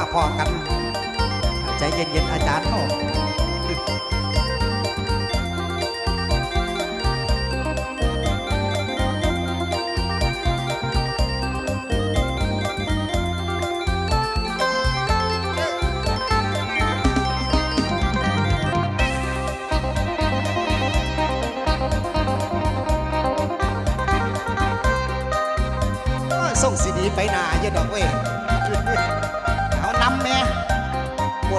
าพอกัน ใจเย็นๆอาจารย์เข้าส่งสีดีไปนาเยอะดอกเว้ย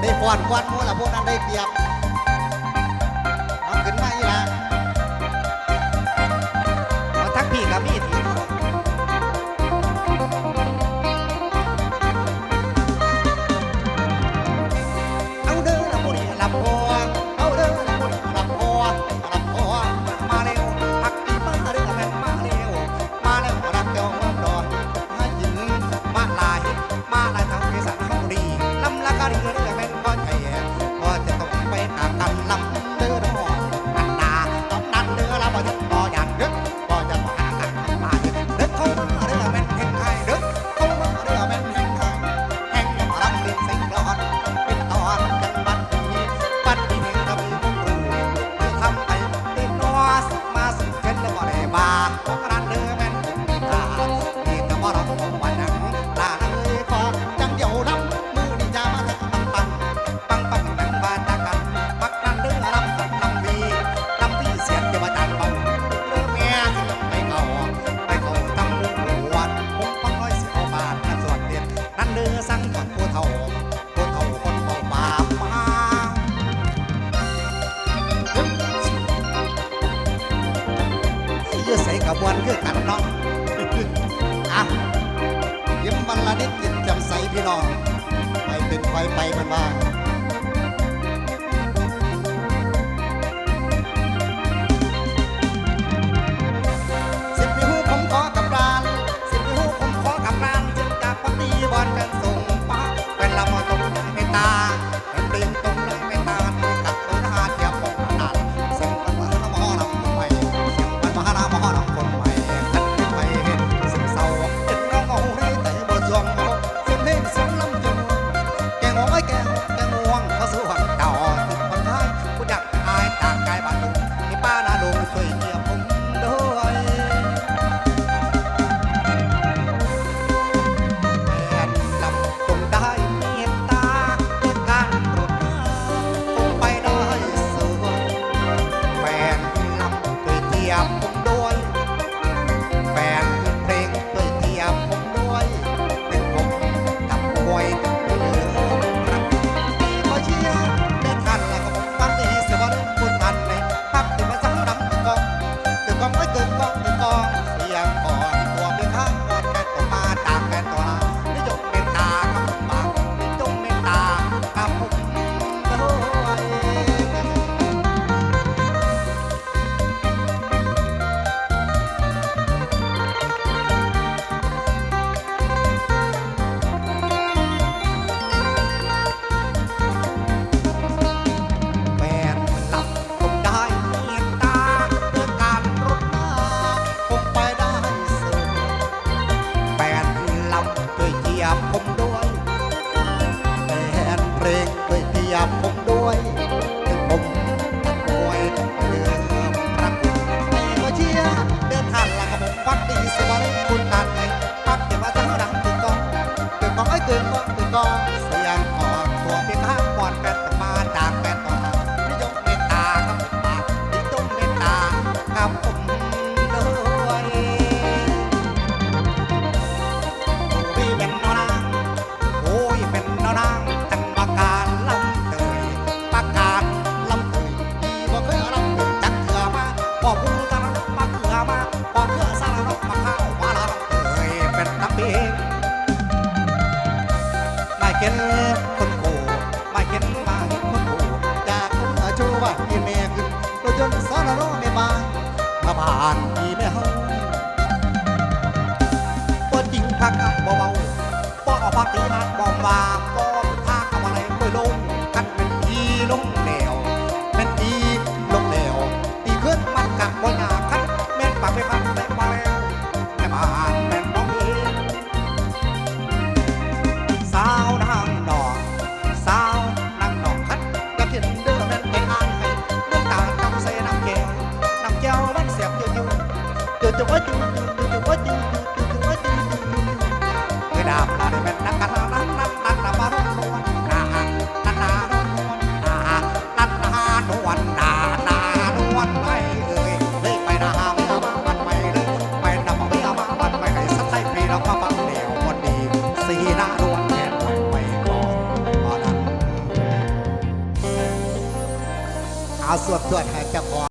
ได้ฟอนควันโมละพวกนั้นได้เปรียบเอาขึ้นมาอีหละมาทักพี่กับมี่ มวนคือกันน้องอะยิ้มวันละนิดยิ้จำใสพี่น้อง ไปเป็นไฟไปมันบ้าง ผมด้วยผมป่วยเรื่องรักคุณไม่ขอเชียร์เดินทางหลังผมควักดีสิบอลคุณตัดไงปักเดี๋ยวมาทั้งหลังตื่นกองตื่นกองไอ้ตื่นกองตื่นกองเสียงออตัวเป็นข้างก่อนแปดากเบเบาป้อออกปาตีนับอมวาป้อทากับอะไรก็ลงกันเป็นอีลงแนวเป็นอีลงแนวตีขึ้นมันกักบ่ยาคันแม่นปากไปพันแต่มาแล้วแต่มาแม่นน้องเองสาวนางดอกสาวนางดอกคันกระถิ่นเด้อแม่นไปอ่านให้ดวงตาจำเส่น้ำแก่น้ำแก้วมันเสียบเดียวเดียวเดียู่อยู่ สวดสวดให้เจ้าของ